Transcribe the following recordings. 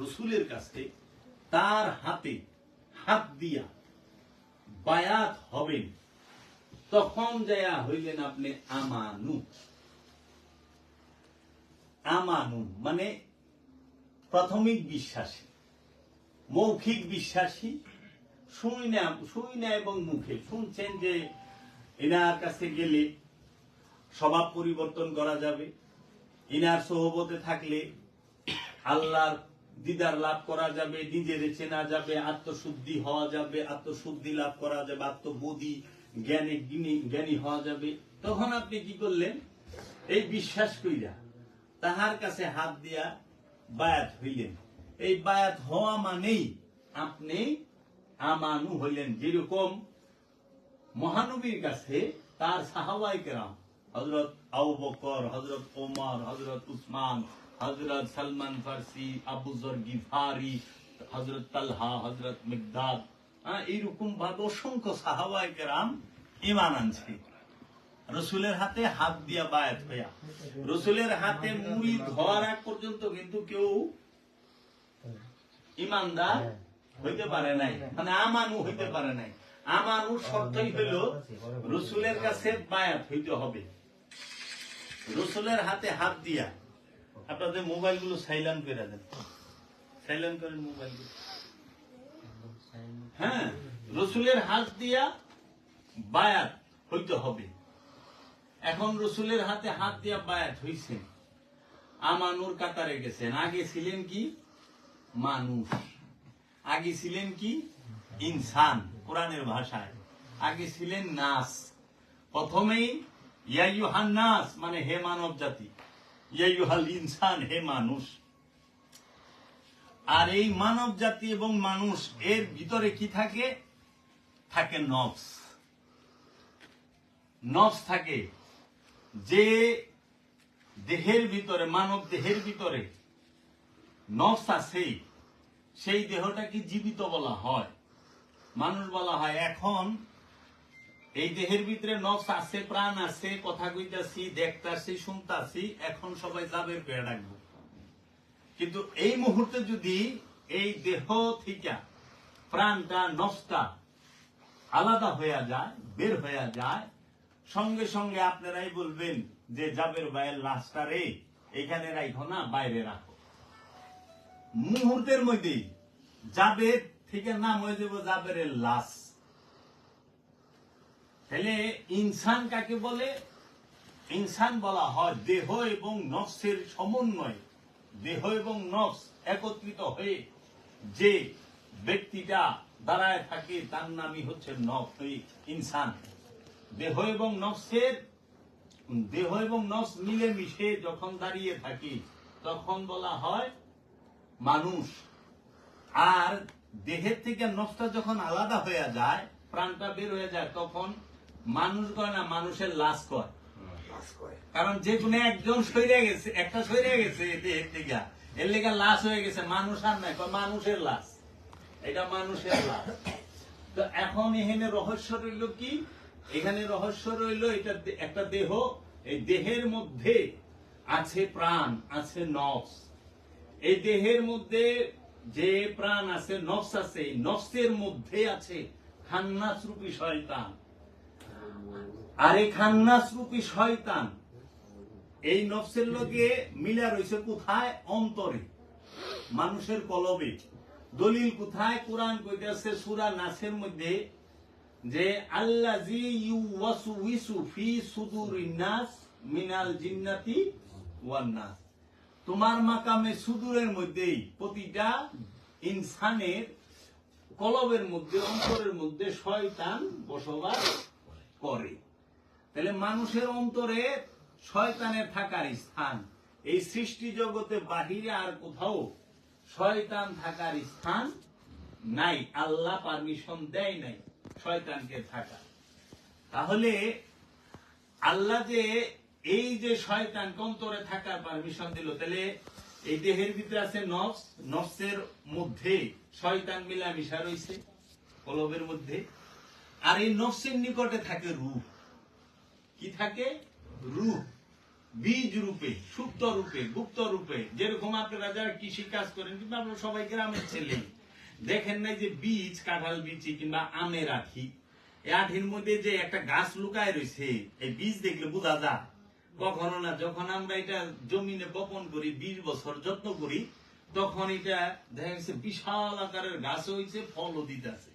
রসুলের কাছে তার হাতে হাত দিয়া বায়াত হবেন, তখন যায়া হইলেন আপনি আমানু। আমানু মানে প্রাথমিক বিশ্বাসী, মৌখিক বিশ্বাসী। শুই না শুই না এবং মুখে। শুনছেন যে এনার কাছে গেলে স্বভাব পরিবর্তন করা যাবে ইনার সহবতে থাকলে আল্লাহর দিদার লাভ করা যাবে, নিজের চেনা যাবে, আত্মশুদ্ধি হওয়া যাবে, আত্মশুদ্ধি লাভ করা যাবে, আত্মবোধি, জ্ঞানে জ্ঞানী- হওয়া যাবে। তখন আপনি কি করলেন? এই বিশ্বাস কইরা তাহার কাছে হাত দিয়া বায়াত হইলেন। এই বায়াত হওয়া মানেই আপনি আমানু হইলেন। যেরকম মহানবীর কাছে তার সাহাবাই কেরাম হজরত আবু বকর হজরত ওমর হজরত উসমান হজরত সালমান ফার্সি আবু জর গিফারি হজরত তালহা হজরত মিকদাদ হ্যাঁ, এইরকম ভাবে অসংখ্য সাহাবাই কেরাম ইমান আনছে। রসুলের হাতে হাত দিয়া বায়াত হইয়া। রসুলের হাতে মুড়ি ধোয়ার আগ পর্যন্ত কিন্তু কেউ ইমানদার হইতে পারে নাই। মানে আমানু হইতে পারে নাই। আমানু শর্তই হইল রসুলের কাছে বায়াত হইতে হবে। রসুলের হাতে হাত দিয়া আপনাদের মোবাইলগুলো সাইলেন্ট করে দেন। সাইলেন্ট করেন মোবাইল হ্যাঁ রসুলের হাত দিয়া বায়াত হইতে হবে। এখন রসুলের হাতে হাত দিয়া বায়াত হইছে। আমানুর কাতারে গেছেন। আগে ছিলেন কি? মানুষ। আগে ছিলেন কি? ইনসান, কোরআনের ভাষায়। আগে ছিলেন নাস। প্রথমেই ইয়াইয়ুহান নাস মানে হে মানব জাতি ইয়াইয়ুহাল ইনসান, হে মানুষ। আর এই মানব জাতি এবং মানুষ, এর ভিতরে কি থাকে? থাকে নফস। নফস থাকে যে দেহের ভিতরে, মানব দেহের ভিতরে নফস আছে, সেই দেহটাকে জীবিত বলা হয়। মানুষ বলা হয়, এখন এই দেহের ভিতরে নফস আছে, প্রাণ আছে, কথা কইতাছি, দেখতাছি, শুনতাছি, এখন সবাই যাবের পেয়ে ডাকবো। কিন্তু এই মুহূর্তে যদি এই দেহ থেকে, প্রাণটা, নফসটা আলাদা হয়ে যায়, বের হয়ে যায়, সঙ্গে সঙ্গে আপনারাই বলবেন যে, জাবের ভাইয়ের লাশটা রে, এখানে রাখো না, বাইরে রাখো। মুহূর্তের মধ্যেই জাবের থেকে নাম হয়ে যাব জাবেরের লাশ। তাহলে ইনসান কাকে বলে? ইনসান বলা হয় দেহ এবং নফসের সমন্বয়। দেহ এবং নফস একত্রিত হয়ে যে ব্যক্তিটা দাঁড়ায় থাকে, তার নামই হচ্ছে নফস ইনসান। দেহ এবং নফসের, দেহ এবং নফস মিলেমিশে যখন দাঁড়িয়ে থাকি, তখন বলা হয় মানুষ। আর দেহের থেকে নফসটা যখন আলাদা হয়ে যায়, প্রাণটা বের হয়ে যায়, তখন মানুষ কয় না মানুষের লাশ কয়। কারণ যে কোনো একজন সইরে গেছে একটা সইরে গেছে দেহের থেকে এর লেগে। লাশ হয়ে গেছে মানুষ আর নাই কয় মানুষের লাশ। এটা মানুষের লাশ। তো এখন এখানে রহস্য রইল কি? এখানে রহস্য রইল এটা একটা দেহ। এই দেহের মধ্যে আছে প্রাণ আছে নফস। এই দেহের মধ্যে যে প্রাণ আছে নফস আছে এই নফসের মধ্যে আছে খান্নাস রূপী শয়তান। আর এই খান্নাস রূপী শয়তান। এই নফসের লগে মিলা রয়েছে কোথায়? অন্তরে। মানুষের কলবে। দলিল কোথায়? কোরআন কইতেছে সূরা নাসের মধ্যে যে আল্লাজি ইউওয়াসউইসু ফি সুদুরিন নাস মিনাল জিন্নাতি ওয়ান তোমার মাকামে সুদূরের মধ্যেই প্রতিটা ইনসানের কলবের মধ্যে, অন্তরের মধ্যে শয়তান বসবাস করে। তাহলে মানুষের অন্তরে শয়তানের থাকার স্থান। এই সৃষ্টি জগতে বাহিরে আর কোথাও শয়তান থাকার স্থান নাই। আল্লাহ পারমিশন দেয় নাই শয়তানকে থাকা তাহলে আল্লাহ যে এই যে শয়তান অন্তরে থাকার পারমিশন দিল, তাহলে এই দেহের ভিতরে আছে নফস। নফসের মধ্যে শয়তান মিলামিশা রয়েছে, কলবের মধ্যে। আর এই নফসের নিকটে থাকে রূহ কি থাকে? রূহ বীজ রূপে, সুপ্ত রূপে, গুপ্ত রূপে। যেরকম আপনারা যারা কৃষি কাজ করেন, কিংবা আপনারা সবাই গ্রামের ছেলে। দেখেন নাই যে বীজ, কাঁঠাল, বিচি, কিংবা আমের আঠি। এই আঠির মধ্যে যে একটা গাছ লুকায় রয়েছে, এই বীজ দেখলে বোঝা যায়। কখনো না, যখন আমরা এটা জমিনে বপন করি, বিশ বছর যত্ন করি, তখন এটা দেখা গেছে বিশাল আকারের গাছ হয়েছে ফলও দিতেছে।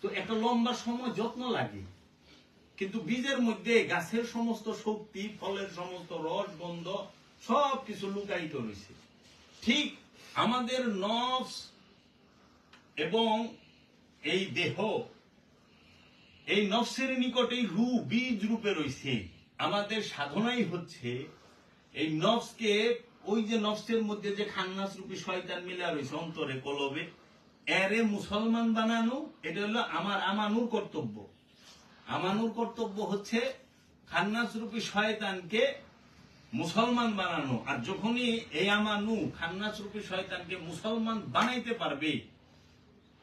তো একটা লম্বা সময় যত্ন লাগে। কিন্তু বীজের মধ্যে গাছের সমস্ত শক্তি, ফলের সমস্ত রস, গন্ধ সব কিছু লুকায়িত রয়েছে। ঠিক আমাদের নফস এবং এই দেহ, এই নফসের নিকটেই রূ বীজ রূপে রয়েছে। আমাদের সাধনাই হচ্ছে এই নফসকে ওই যে নফসের মধ্যে যে খান্নাস রূপী শয়তান মিলা রয়েছে অন্তরে, কলবে এরে মুসলমান বানানো, এটা হলো আমার আমানুর কর্তব্য। আমানুর কর্তব্য হচ্ছে খান্নাস রূপী শয়তানকে মুসলমান বানানো। আর যখনই এই আমানু খান্নাস রূপী শয়তানকে মুসলমান বানাইতে পারবে,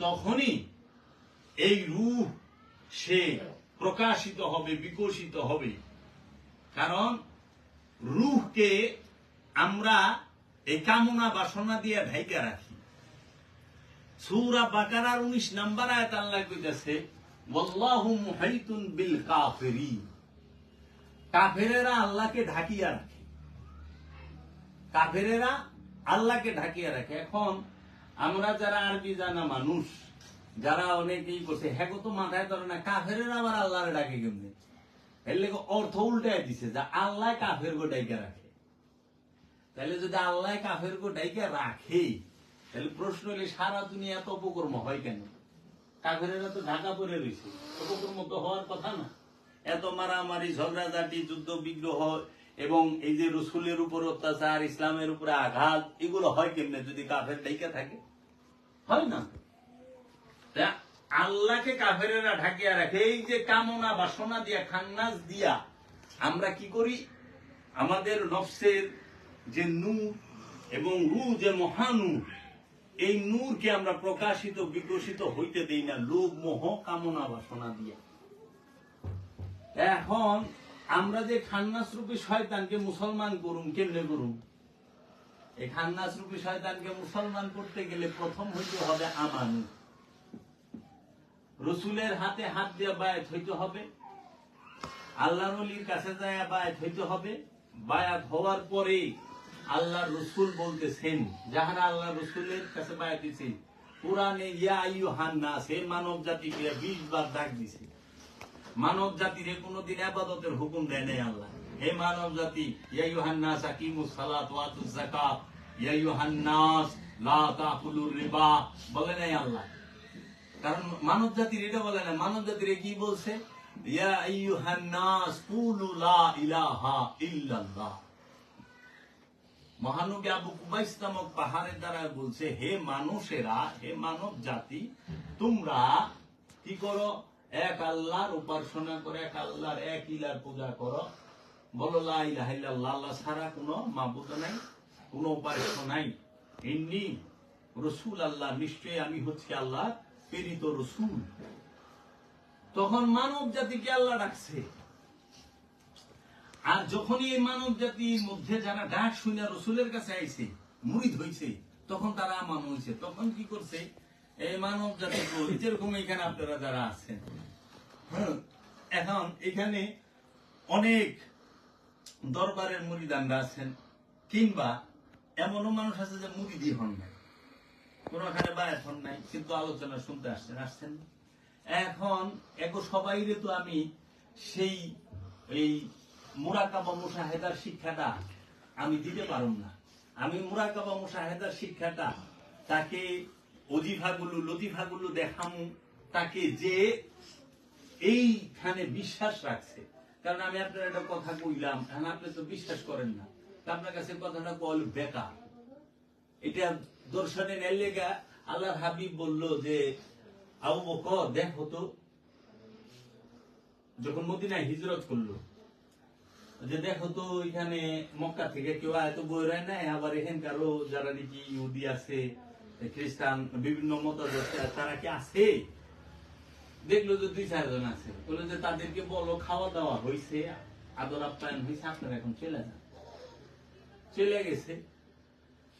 তখনই এই রূহ সে প্রকাশিত হবে, বিকশিত হবে। কারণ রুহকে আমরা এই কামনা বাসনা দিয়ে ঢাইকা রাখি। সূরা বাকারার 19 নাম্বার আয়াত আল্লাহ কইতাছে মুহাইতুন বিল কাফিরিন। কাফেরেরা আল্লাহকে ঢাকিয়া রাখে। কাফেরেরা আল্লাহকে ঢাকিয়া রাখে। এখন আমরা যারা আরবি জানা মানুষ, যারা অনেকেই করছে হ্যাঁ তো মাথায় ধরে না, কাফেরেরা আবার আল্লাহরে ডাকে কেমনে? এর লেগে অর্থ উল্টায় দিছে যে আল্লাহ কাফের গো ডাইকা রাখে। তাহলে যদি আল্লাহ কাফের গো ডাইকা রাখে তাহলে প্রশ্ন হলে, সারা দুনিয়া এত অপকর্ম হয় কেন? কাফেরেরা তো ঢাকা পরে রয়েছে। অপকর্ম তো হওয়ার কথা না। এত মারামারি, ঝগড়াঝাটি, যুদ্ধ, বিগ্রহ এবং এই যে রসুলের উপর অত্যাচার, ইসলামের উপরে আঘাত, এগুলো হয় কেমনে যদি কাফের ডাইকা থাকে? হয় না। আল্লাহকে কাফেরেরা ঢাকিয়া রাখে, এই যে কামনা বাসনা দিয়া, খান্নাস দিয়া, আমরা কি করি? আমাদের নফসের যে নূর এবং রু যে মহানূর এই নূরকে আমরা প্রকাশিত, বিকশিত হইতে দেই না। লোভ, মোহ, কামনা, বাসনা দিয়া। এখন আমরা যে খান্নাস রূপী শয়তানকে মুসলমান করুম, কেমনে করুম? এই খান্নাস রূপী শয়তানকে মুসলমান করতে গেলে প্রথম হইতে হবে আমানু। রসুলের হাতে হাত দিয়ে বায়াত হইতে হবে। আল্লাহ নলির কাছে যায় বায়াত হইতে হবে। বায়াত হওয়ার পরে আল্লাহ রসুল বলতেছেন, যাহারা আল্লাহ রসুলের কাছে দিছে, কোরআনে ইয়া আইয়ু হান্নাস হে মানব জাতিকে বিশ বার ডাক দিছে। মানব জাতির কোনোদিন আবাদতের হুকুম দেয় নাই আল্লাহ। হে মানব জাতি, ইয়া সালাত লা তাকুলুর রিবা, বলে নাই আল্লাহ। কারণ মানব জাতির এটা বলে না মানব জাতির কি বলছে? ইয়া আইয়ুহান নাস কুলু লা ইলাহা ইল্লাল্লাহ। মহানবী আবু কুবাইস নামক পাহাড়ের দ্বারা বলছে, হে মানুষেরা, হে মানব জাতি, তোমরা কি করো? এক আল্লাহর উপাসনা করে, এক আল্লাহর, এক ইলার পূজা করো। বলো আল্লাহ ছাড়া কোনো মাবুদ নাই, কোনো উপাস্য নাই। ইন্নি রসুল আল্লাহ, নিশ্চয়ই আমি হচ্ছি আল্লাহ প্রেরিত রসুল। তখন মানব জাতিকে আল্লাহ ডাকছে। আর যখনই এই মানব জাতির মধ্যে যারা ডাক শুনে রসুলের কাছে আইছে মুরিদ হইছে, তখন তারা আমান হয়েছে তখন কি করছে? এই মানব জাতির যেরকম এখানে আপনারা যারা আছেন। এখন এখানে অনেক দরবারের মুরিদানরা আছেন, কিংবা এমনও মানুষ আছে যে মুড়িদি হন না কোনখানে বায়াত হন নাই, কিন্তু আলোচনা শুনতে আসছেন আসছেন এখন এক সবাইরে তো আমি সেই এই মুরাকাবা মুশাহেদার শিক্ষাটা আমি দিতে পারুম না। আমি মুরাকাবা মুশাহেদার শিক্ষাটা তাকে অজিফাগুলো, লতিফাগুলো দেখামু, তাকে যে এইখানে বিশ্বাস রাখছে। কারণ আমি আপনার একটা কথা কইলাম, এখন আপনি তো বিশ্বাস করেন না। আপনার কাছে কথাটা বল বেকার। এটা দর্শনে নেলেগা আল্লাহর হাবিব বলল যে, আবু বকর, দেখো তো, যখন মদিনায় হিজরত করল যে দেখো তো এখানে মক্কা থেকে কেউ এত বই রায় নাই, আবার এখানকারও যারা নাকি ইহুদি আছে, খ্রিস্টান, বিভিন্ন মতাদর্শ তারা কি আছে? দেখল যে দুই চারজন আছে। বলল যে তাদেরকে বলো, খাওয়া দাওয়া হয়েছে আদর আপ্যায়ন হয়েছে আপনারা এখন চলে যান। চলে গেছে।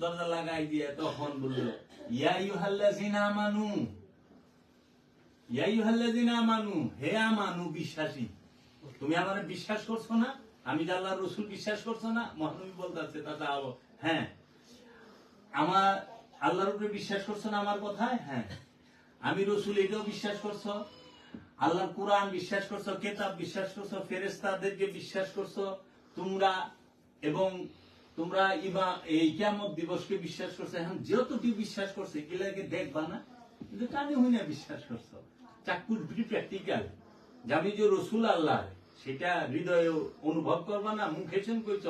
দরজা লাগাই দিয়ে তখন বলল, ইয়া ইউহাল্লাযিনা আমানু, ইয়া ইউহাল্লাযিনা আমানু, হে আমানু বিশ্বাসী, তুমি আমার বিশ্বাস করছ না? আমি যে আল্লাহর রসুল বিশ্বাস করছ না, মহানবী বলতেছে দাদা হ্যাঁ। আমার আল্লাহর উপরে বিশ্বাস করছ না আমার কথায়? হ্যাঁ। আমি রসুল এটাও বিশ্বাস করছ। আল্লাহর কোরআন বিশ্বাস করছ, কেতাব বিশ্বাস করছ ফেরেস্তাদেরকে বিশ্বাস করছ। তোমরা এবং তোমরা ইবা এই কিয়ামত দিবসকে বিশ্বাস করছ। এখন যেহেতু বিশ্বাস করছে, এগুলাকে দেখবা না, কিন্তু কানে হই না বিশ্বাস করছ। চাকুর প্র্যাকটিক্যাল যে আমি যে রসুল আল্লাহ। সেটা হৃদয়ে অনুভব করবা না, মুখে চেন কইছ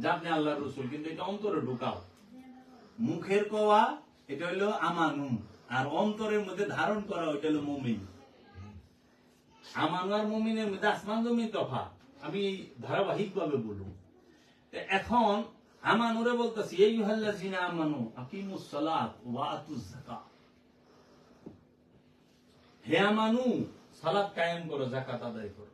যে আপনি আল্লাহ রসুল, কিন্তু এটা অন্তরে ঢুকাও। মুখের কওয়া, এটা হলো আমানুম আর অন্তরের মধ্যে ধারণ করা, ওইটা হলো মুমিন। আমানু আর মুমিনের মধ্যে আসমান জমিন তফা আমি ধারাবাহিক ভাবে বলব এখন, আমানুরে বলতেছি, এই হাল্লাজিনা আমানু আকিমুস সালাত ওয়া আতুজ যাকাত হে আমানু, সালাত কায়েম করো, যাকাত আদায় করো।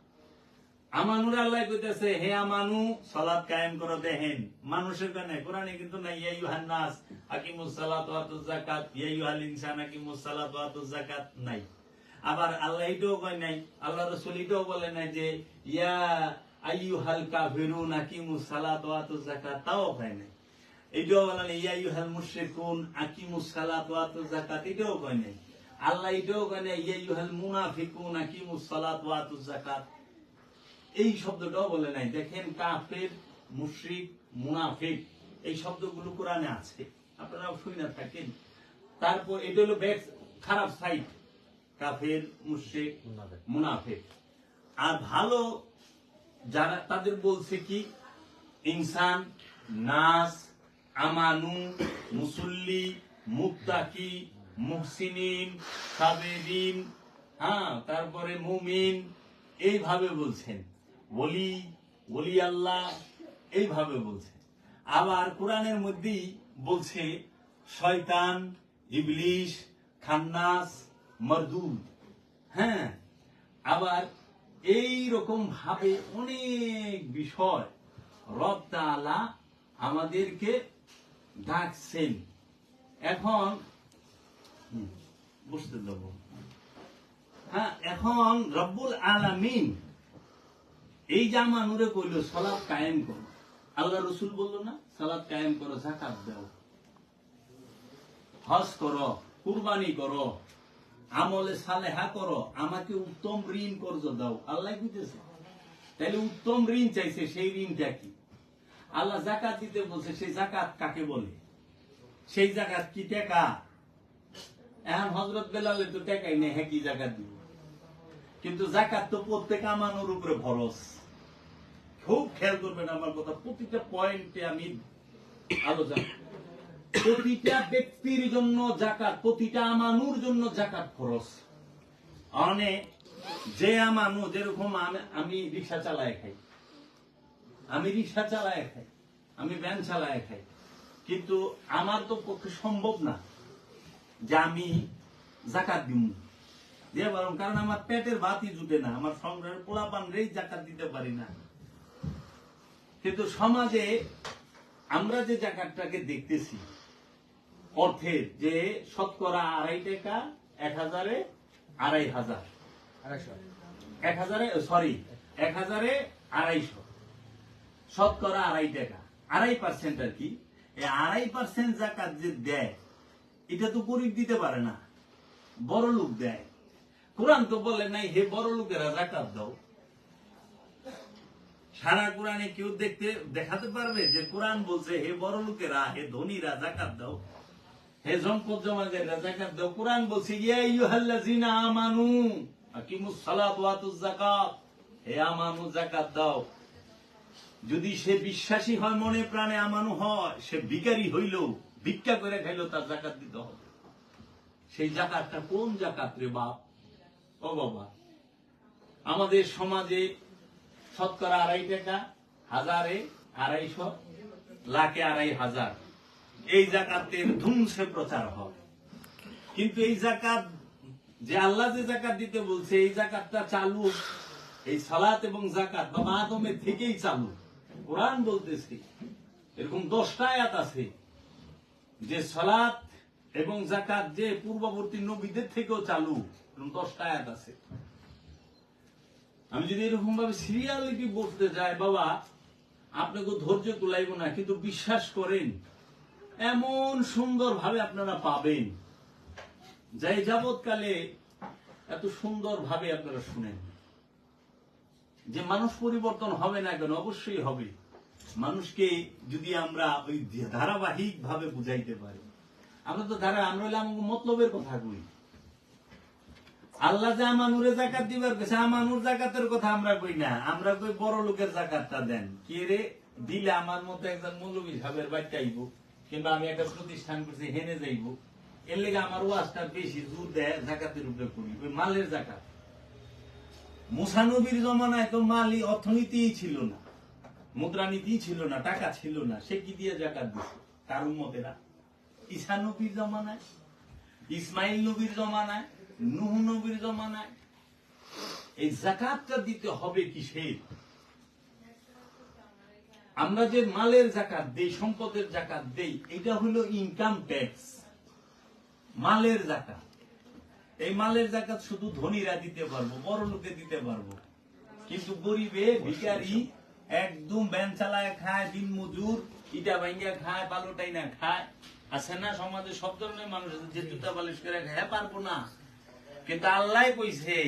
আমানুরে আল্লাহ কইতেছে, হে আমানু, সালাত কায়েম করো দেখেন। মানুষের কানে, কোরআনে কিন্তু নাই, ইয়া ইউহান নাস, আকিমুস সালাত ওয়া আতুজ যাকাত। ইয়া ইউহাল ইনসান, আকিমুস সালাত ওয়া আতুজ যাকাত? নাই। আবার আল্লাহ এটাও কয় নাই, আল্লাহ রাসূল এটাও বলে নাই যে, ইয়া আইয়ুহাল কাফিরুন, আকিমুস সালাত ওয়া আতুজ যাকাত। তাও কয় নাই। এটাও বলে নাই, ইয়া ইউহাল মুশরিকুন, আকিমুস সালাত ওয়া আতুজ যাকাত। এটাও কয় নাই। আল্লাহ এটাও কয় নাই, ইয়া ইউহাল মুনাফিকুন, আকিমুস সালাত ওয়া আতুজ যাকাত। এই শব্দটাও বলে নাই। দেখেন কাফের মুশরিক মুনাফিক এই শব্দগুলো কোরআনে আছে। আপনারা শুই না থাকেন। তারপর এটা হলো ব্যাক খারাপ সাইড কাফের মুশরিক মুনাফিক। আর ভালো যারা তাদের বলছে কি ইনসান নাস আমানু মুসল্লি মুক্তাকি মুহসিনিন সাবেরিন হ্যাঁ তারপরে মুমিন এইভাবে বলছেন। ওলি ওলি আল্লাহ এইভাবে বলছে। আবার কোরআনের মধ্যেই বলছে, শয়তান, ইবলিশ, খান্নাস, মরদুদ। হ্যাঁ আবার এই রকম ভাবে অনেক বিষয় রব তাআলা আমাদেরকে ডাকছেন। এখন বুঝতে দেবো। হ্যাঁ এখন রব্বুল আলামিন এই যে আমানুরে কইল সালাত কায়েম করো। আল্লাহ রসুল বলল না, সালাত কায়েম করো জাকাত দাও। হজ করো, কুরবানি করো, আমলে সালেহা করো, আমাকে উত্তম ঋণ কর্জ দাও। আল্লাহ কইতেছে। তাহলে উত্তম ঋণ চাইছে, সেই ঋণটা কি? আল্লাহ জাকাত দিতে বলছে, সেই জাকাত কাকে বলে? সেই জাকাত কি টাকা? এখন হজরত বেলালে তো টাকাই নেই হ্যাঁ কি জাকাত দিব? কিন্তু জাকাত তো প্রত্যেক আমানোর উপরে ভরস। খুব খেয়াল করবেন আমার কথা, প্রতিটা পয়েন্টে আমি আলোচনা প্রতিটা ব্যক্তির জন্য জাকাত, প্রতিটা আমানুর জন্য জাকাত খরচ অনে যে আমানু যেরকম আমি- রিক্সা চালায় খাই। আমি রিক্সা চালায় খাই। আমি ভ্যান চালায় খাই। কিন্তু আমার তো পক্ষে সম্ভব না যে আমি জাকাত দিব দিয়ে পারলাম কারণ আমার পেটের ভাতই জুটে না, আমার সংগ্রহের পোলাপান রেই জাকাত দিতে পারি না। কিন্তু সমাজে আমরা যে জাকাতটাকে দেখতেছি অর্থের যে শতকরা আড়াই টাকা এক হাজারে আড়াই হাজার। এক হাজারে সরি এক হাজারে আড়াইশো। শতকরা আড়াই টাকা। আড়াই পার্সেন্ট আর কি। এই আড়াই পার্সেন্ট জাকাত যে দেয় এটা তো গরিব দিতে পারে না বড় লোক দেয়। কোরআন তো বলে নাই হে বড় লোকেরা জাকাত দাও। সারা কোরআনে কেউ দেখতে, দেখাতে পারবে যে কোরআন বলছে, হে বড় লোকেরা, হে ধনীরা জাকাত দাও। হে সম্পদ জমাকারীরা জাকাত দাও। কোরআন বলছে, ইয়া আইয়ুহাল্লাযিনা আমানু আকিমুস সালাত যাকাত হে আমানু দাও। যদি সে বিশ্বাসী হয়, মনে প্রাণে আমানু হয়, সে ভিখারি হইল ভিক্ষা করে খাইলেও তার জাকাত দিতে হবে। সেই জাকাতটা কোন জাকাত রে বাপ? ও বাবা। আমাদের সমাজে শতকরা আড়াই টাকা, হাজারে আড়াইশো, লাখে আড়াই হাজার। এই জাকাতের ধুমসে প্রচার কিন্তু এই জাকাত, যে আল্লাহ যে জাকাত দিতে বলছে, এই জাকাতটা চালু। এই সালাত এবং জাকাত বাবা আদমের থেকেই চালু। কোরআন বলতেছে, এরকম দশটা আয়াত আছে, যে সালাত এবং জাকাত যে পূর্ববর্তী নবীদের থেকেও চালু। এরকম দশটা আয়াত আছে। আমি যদি এরকম ভাবে সিরিয়ালিটি বলতে যাই, বাবা, আপনাকে ধৈর্য কুলাইব না, কিন্তু বিশ্বাস করেন, এমন সুন্দর ভাবে আপনারা পাবেন। যাই যাবৎকালে এত সুন্দর ভাবে আপনারা শুনেন। যে মানুষ পরিবর্তন হবে না কেন? অবশ্যই হবে। মানুষকে যদি আমরা ওই ধারাবাহিক ভাবে বুঝাইতে পারি। আমরা তো ধারা আমরা হইলে আমাকে মতলবের কথা কই। আল্লাহ যে আমানুরে জাকাত দিবার কাছে আমানুর জাকাতের কথা আমরা কই না। আমরা কই বড় লোকের জাকাতটা দেন। কে রে? দিলে আমার মতো একজন মৌলবী সাহেবের বাড়িতে আইব, কিংবা আমি একটা প্রতিষ্ঠান করছি, হেনে যাইব। এর লেগে আমার ওয়াজটা বেশি জোর দেয় জাকাতের উপরে করি, ওই মালের জাকাত। মুসানবীর জমানায় তো মালি অর্থনীতিই ছিল না মুদ্রানীতি ছিল না, টাকা ছিল না। সে কি দিয়ে জাকাত দিছে? তার উম্মতেরা। ঈসা নবীর জমানায়, ইসমাইল নবীর জমানায় নুহ নবীর জমানায়। এই জাকাতটা দিতে হবে কিসের আমরা যে মালের জাকাত দেই সম্পদের জাকাত দেই এটা হলো ইনকাম ট্যাক্স মালের জাকাত। এই মালের জাকাত শুধু ধনীরা দিতে পারব বড় লোকে দিতে পারব। কিন্তু গরিবে ভিখারি একদম ব্যান চালায় খায় দিন মজুর ইটা ভাঙ্গা খায় পালোটাই না খায়। আছে না সমাজে সব ধরনের মানুষ আছে যে জুতা পালিশ করে খায় পারব না। কিন্তু আল্লাহ কইছে